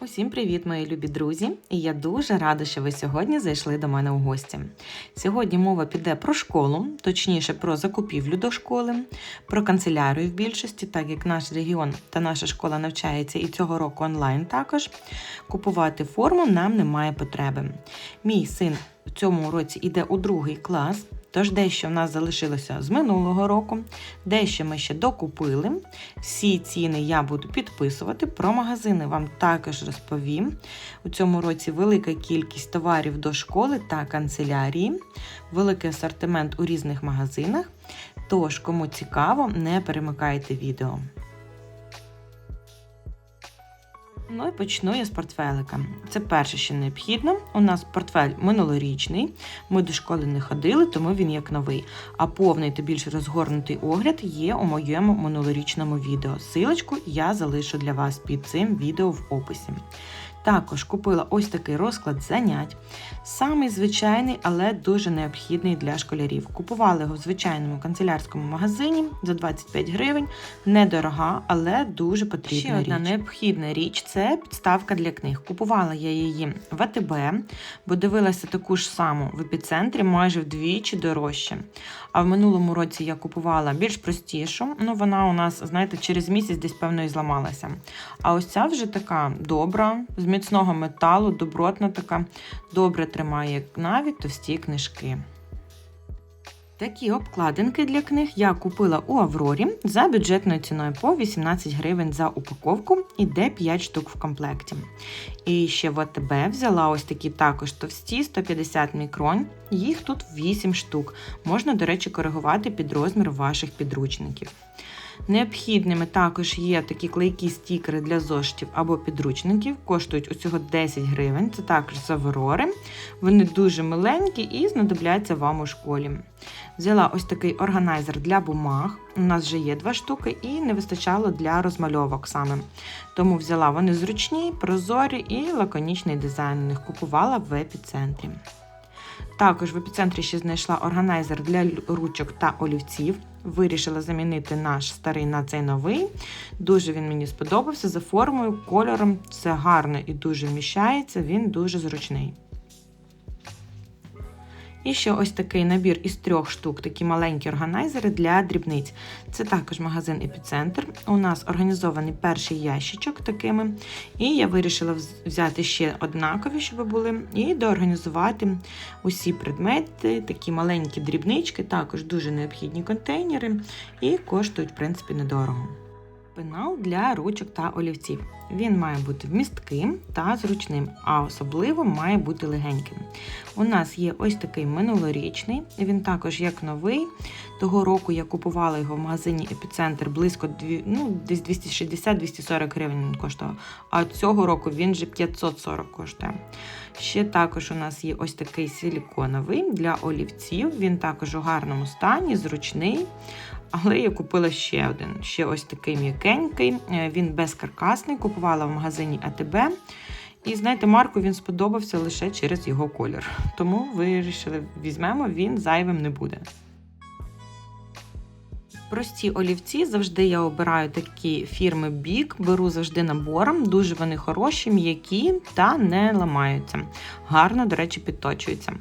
Усім привіт, мої любі друзі! І я дуже рада, що ви сьогодні зайшли до мене у гості. Сьогодні мова піде про школу, точніше про закупівлю до школи, про канцелярію в більшості, так як наш регіон та наша школа навчається і цього року онлайн також. Купувати форму нам немає потреби. Мій син в цьому році йде у другий клас. Тож дещо в нас залишилося з минулого року, дещо ми ще докупили. Всі ціни я буду підписувати. Про магазини вам також розповім. У цьому році велика кількість товарів до школи та канцелярії, великий асортимент у різних магазинах. Тож, кому цікаво, не перемикайте відео. Ну і почну я з портфелика. Це перше, що необхідно. У нас портфель минулорічний. Ми до школи не ходили, тому він як новий. А повний та більш розгорнутий огляд є у моєму минулорічному відео. Силочку я залишу для вас під цим відео в описі. Також купила ось такий розклад занять. Самий звичайний, але дуже необхідний для школярів. Купували його в звичайному канцелярському магазині за 25 гривень. Недорога, але дуже потрібна Ще одна необхідна річ це підставка для книг. Купувала я її в АТБ, бо дивилася таку ж саму в епіцентрі, майже вдвічі дорожче. А в минулому році я купувала більш простішу. Ну, вона у нас, знаєте, через місяць десь певно і зламалася. А ось ця вже така добра, з міцного металу, добротна така, добре тримає навіть товсті книжки. Такі обкладинки для книг я купила у Аврорі за бюджетною ціною по 18 гривень за упаковку, іде 5 штук в комплекті. І ще в АТБ взяла ось такі також товсті 150 мікрон, їх тут 8 штук. Можна, до речі, коригувати під розмір ваших підручників. Необхідними також є такі клейкі стікери для зошитів або підручників, коштують усього 10 гривень. Це також з Аврори. Вони дуже миленькі і знадобляться вам у школі. Взяла ось такий органайзер для бумаг. У нас вже є два штуки, і не вистачало для розмальовок саме. Тому взяла вони зручні, прозорі і лаконічний дизайн. у них Купувала в епіцентрі. Також в епіцентрі ще знайшла органайзер для ручок та олівців. Вирішила замінити наш старий на цей новий. Дуже він мені сподобався за формою, кольором. Все гарно і дуже вміщається, він дуже зручний. І ще ось такий набір із трьох штук, такі маленькі органайзери для дрібниць. Це також магазин Епіцентр. У нас організований перший ящичок такими. І я вирішила взяти ще однакові, щоб були, і доорганізувати усі предмети, такі маленькі дрібнички, також дуже необхідні контейнери, і коштують, в принципі, недорого. Пенал для ручок та олівців. Він має бути вмістким та зручним, а особливо має бути легеньким. У нас є ось такий минулорічний, він також як новий. Того року я купувала його в магазині Епіцентр близько ну, десь 260-240 гривень він коштував. А цього року він вже 540 коштує. Ще також у нас є ось такий силіконовий для олівців. Він також у гарному стані, зручний. Але я купила ще один. Ще ось такий м'якенький. Е, він безкаркасний, купувала в магазині АТБ. І знаєте, Марку він сподобався лише через його колір. Тому вирішили, візьмемо, він зайвим не буде. Прості олівці завжди я обираю такі фірми Бік, беру завжди набором. Дуже вони хороші, м'які та не ламаються. Гарно, до речі, підточуються.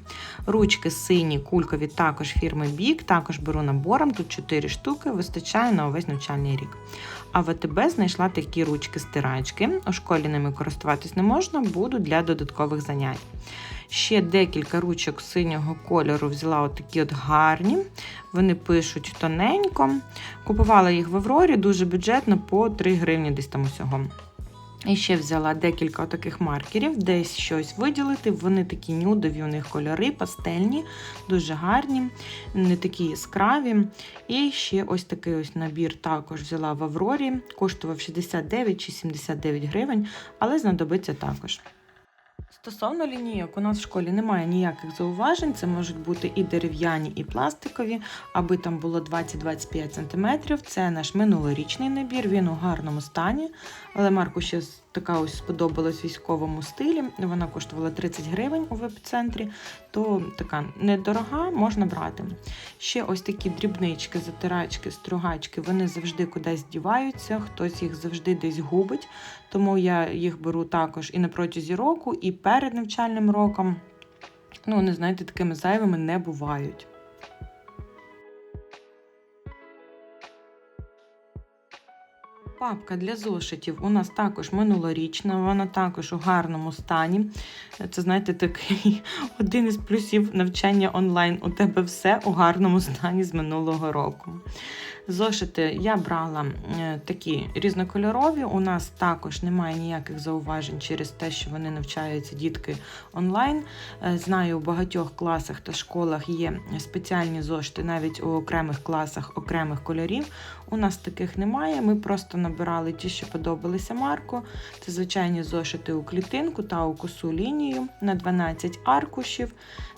Ручки сині, кулькові також фірми Бік, також беру набором. Тут 4 штуки, вистачає на увесь навчальний рік. А в АТБ знайшла такі ручки-стирачки. У школі ними користуватись не можна, буду для додаткових занять. Ще декілька ручок синього кольору взяла отакі от гарні. Вони пишуть тоненько. Купувала їх в Аврорі, дуже бюджетно, по 3 гривні десь там усього. І ще взяла декілька таких маркерів, десь щось виділити. Вони такі нюдові, у них кольори, пастельні, дуже гарні, не такі яскраві. І ще ось такий ось набір також взяла в Аврорі, коштував 69 чи 79 гривень, але знадобиться також. Стосовно лінійок, у нас в школі немає ніяких зауважень. Це можуть бути і дерев'яні, і пластикові, аби там було 20-25 см. Це наш минулорічний набір, він у гарному стані. Але Марку ще така ось сподобалась в військовому стилі. Вона коштувала 30 гривень у веб-центрі, то така недорога, можна брати. Ще ось такі дрібнички, затирачки, стругачки, вони завжди кудись діваються, хтось їх завжди десь губить. Тому я їх беру також і на протязі року, і перед навчальним роком. Ну, вони, знаєте, такими зайвими не бувають. Папка для зошитів у нас також минулорічна, вона також у гарному стані. Це, знаєте, такий один із плюсів навчання онлайн. У тебе все у гарному стані з минулого року. Зошити я брала такі різнокольорові. У нас також немає ніяких зауважень через те, що вони навчаються дітки онлайн. Е, Знаю, у багатьох класах та школах є спеціальні зошити, навіть у окремих класах окремих кольорів. У нас таких немає. Ми просто набирали ті, що подобалися Марку. Це звичайні зошити у клітинку та у косу лінію на 12 аркушів.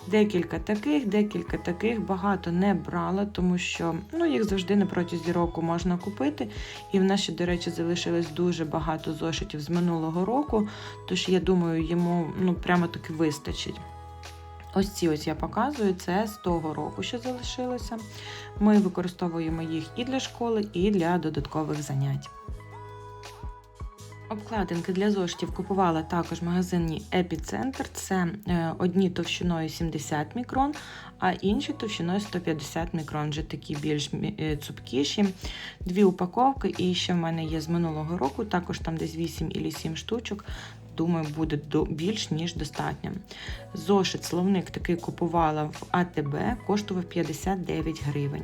Декілька таких, декілька таких. Багато не брала, тому що ну, їх завжди на протязі року можна купити. І в нас ще, до речі, залишилось дуже багато зошитів з минулого року. Тож я думаю, йому ну, прямо таки вистачить. Ось ці ось я показую, це з того року, що залишилося. Ми використовуємо їх і для школи, і для додаткових занять. Обкладинки для зошитів купувала також в магазині Епіцентр. Це е, одні товщиною 70 мікрон, а інші товщиною 150 мікрон, вже такі більш е, цупкіші. Дві упаковки, і ще в мене є з минулого року, також там десь 8 або 7 штучок. Думаю, буде більш ніж достатньо. Зошит, словник такий купувала в АТБ, коштував 59 гривень.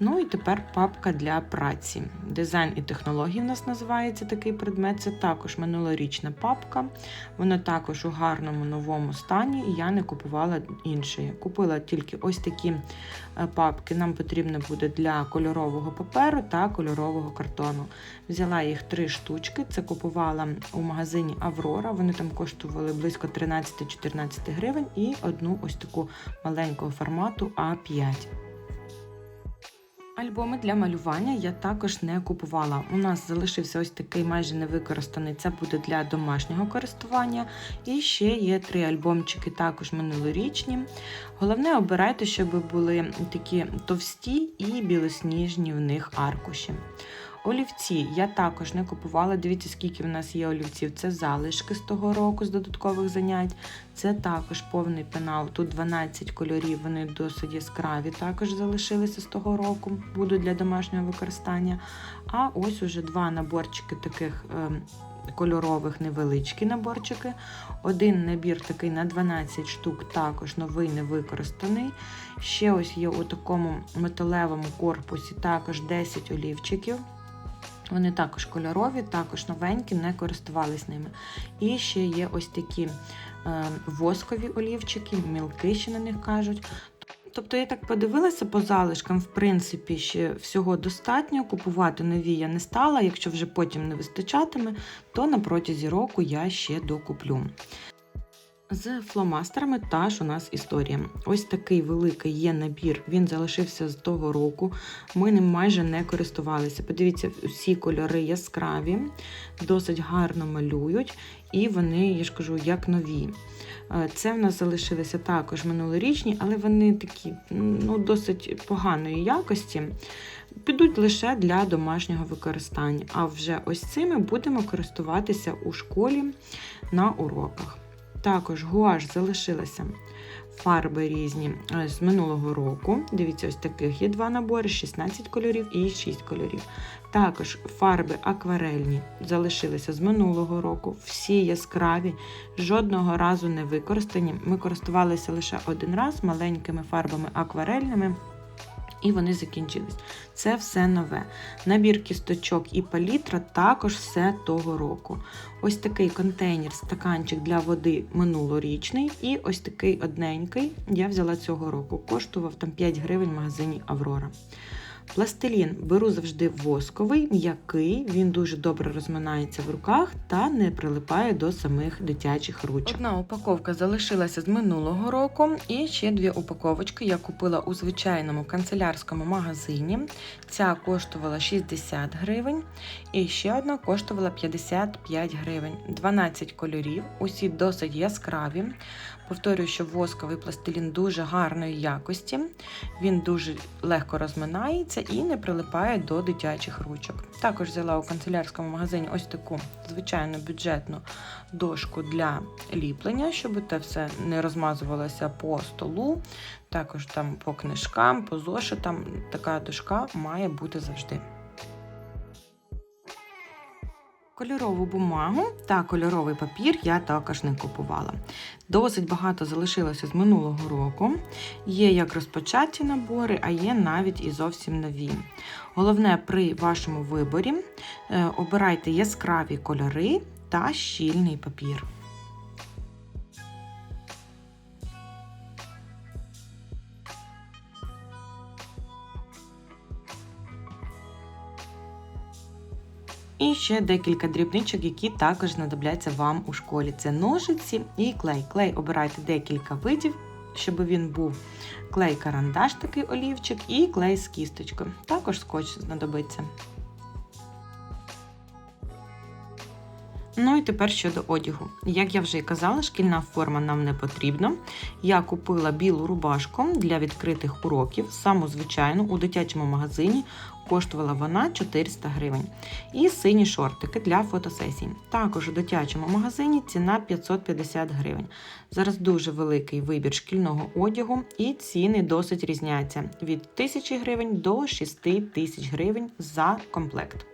Ну і тепер папка для праці. Дизайн і технології в нас називається такий предмет. Це також минулорічна папка. Вона також у гарному новому стані. Я не купувала іншої. Купила тільки ось такі е, папки. Нам потрібно буде для кольорового паперу та кольорового картону. Взяла їх три штучки. Це купувала у магазині Аврора. Вони там коштували близько 13-14 гривень і одну ось таку маленького формату А5. Альбоми для малювання я також не купувала. У нас залишився ось такий майже невикористаний. Це буде для домашнього користування. І ще є три альбомчики, також минулорічні. Головне, обирайте, щоб були такі товсті і білосніжні в них аркуші. Олівці я також не купувала. Дивіться, скільки в нас є олівців. Це залишки з того року з додаткових занять. Це також повний пенал. Тут 12 кольорів, вони досить яскраві. Також залишилися з того року, будуть для домашнього використання. А ось уже два наборчики таких. ем, Кольорових невеличкі наборчики. Один набір такий на 12 штук, також новий невикористаний. Ще ось є у такому металевому корпусі також 10 олівчиків. Вони також кольорові, також новенькі, не користувались ними. І ще є ось такі е, воскові олівчики, мілки ще на них кажуть. Тобто я так подивилася по залишкам, в принципі, ще всього достатньо. Купувати нові я не стала. Якщо вже потім не вистачатиме, то на протязі року я ще докуплю. З фломастерами та ж у нас історія. Ось такий великий є набір. Він залишився з того року. Ми ним майже не користувалися. Подивіться, всі кольори яскраві, досить гарно малюють, і вони, я ж кажу, як нові. Е, Це в нас залишилися також минулорічні, але вони такі ну, досить поганої якості. Підуть лише для домашнього використання. А вже ось цими будемо користуватися у школі на уроках. Також гуаш залишилася фарби різні е, з минулого року. Дивіться, ось таких є два набори: 16 кольорів і 6 кольорів. Також фарби акварельні залишилися з минулого року. Всі яскраві, жодного разу не використані. Ми користувалися лише один раз маленькими фарбами акварельними. І вони закінчились. Це все нове. Набір кісточок і палітра також все того року. Ось такий контейнер, стаканчик для води минулорічний, і ось такий одненький я взяла цього року. Коштував там 5 гривень в магазині Аврора. Пластилін беру завжди восковий, м'який, він дуже добре розминається в руках та не прилипає до самих дитячих ручок. Одна упаковка залишилася з минулого року, і ще дві упаковочки я купила у звичайному канцелярському магазині. Ця коштувала 60 гривень, і ще одна коштувала 55 гривень. 12 кольорів, усі досить яскраві. Повторюю, що восковий пластилін дуже гарної якості, він дуже легко розминається і не прилипає до дитячих ручок. Також взяла у канцелярському магазині ось таку звичайну бюджетну дошку для ліплення, щоб те все не розмазувалося по столу. Також там по книжкам, по зошитам. Така дошка має бути завжди. Кольорову бумагу та кольоровий папір я також не купувала. Досить багато залишилося з минулого року. Є як розпочаті набори, а є навіть і зовсім нові. Головне при вашому виборі е, обирайте яскраві кольори та щільний папір. І ще декілька дрібничок, які також знадобляться вам у школі. Це ножиці і клей. Клей обирайте декілька видів, щоб він був клей-карандаш, такий олівчик, і клей з кісточкою. Також скотч знадобиться. Ну і тепер щодо одягу. Як я вже і казала, шкільна форма нам не потрібна. Я купила білу рубашку для відкритих уроків, саму звичайну у дитячому магазині. Коштувала вона 400 гривень. І сині шортики для фотосесій. Також у дитячому магазині ціна 550 гривень. Зараз дуже великий вибір шкільного одягу, і ціни досить різняться від 1000 гривень до 6000 гривень за комплект.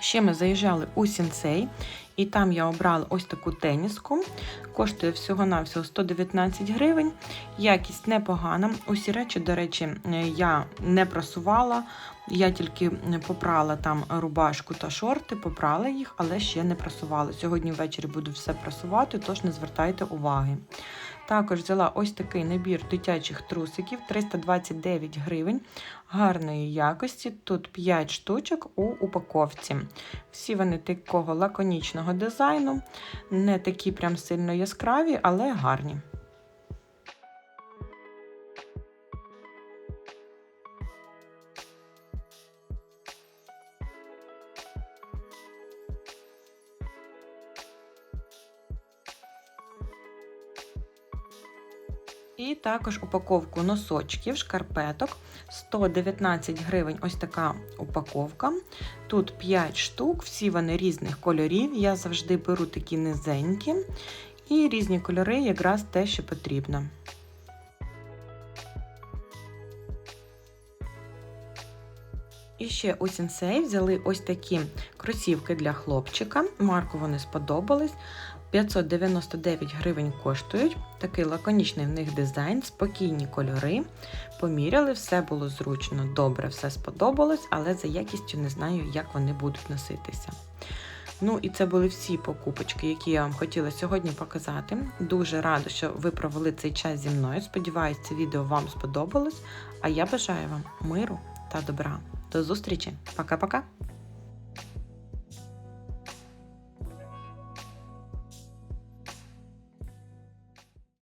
Ще ми заїжджали у сінцей, і там я обрала ось таку теніску. Коштує всього-навсього 119 гривень. Якість непогана. Усі речі, до речі, я не просувала. Я тільки попрала там рубашку та шорти, попрала їх, але ще не просувала. Сьогодні ввечері буду все просувати, тож не звертайте уваги. Також взяла ось такий набір дитячих трусиків 329 гривень гарної якості. Тут 5 штучок у упаковці. Всі вони такого лаконічного дизайну, не такі прям сильно яскраві, але гарні. І також упаковку носочків, шкарпеток 119 гривень. Ось така упаковка. Тут 5 штук, всі вони різних кольорів. Я завжди беру такі низенькі. І різні кольори якраз те, що потрібно. І ще у Сінсей взяли ось такі кросівки для хлопчика. Марку вони сподобались. 599 гривень коштують. Такий лаконічний в них дизайн, спокійні кольори. Поміряли, все було зручно, добре, все сподобалось, але за якістю не знаю, як вони будуть носитися. Ну і це були всі покупочки, які я вам хотіла сьогодні показати. Дуже рада, що ви провели цей час зі мною. Сподіваюсь, це відео вам сподобалось. А я бажаю вам миру та добра. До зустрічі! Пока-пока!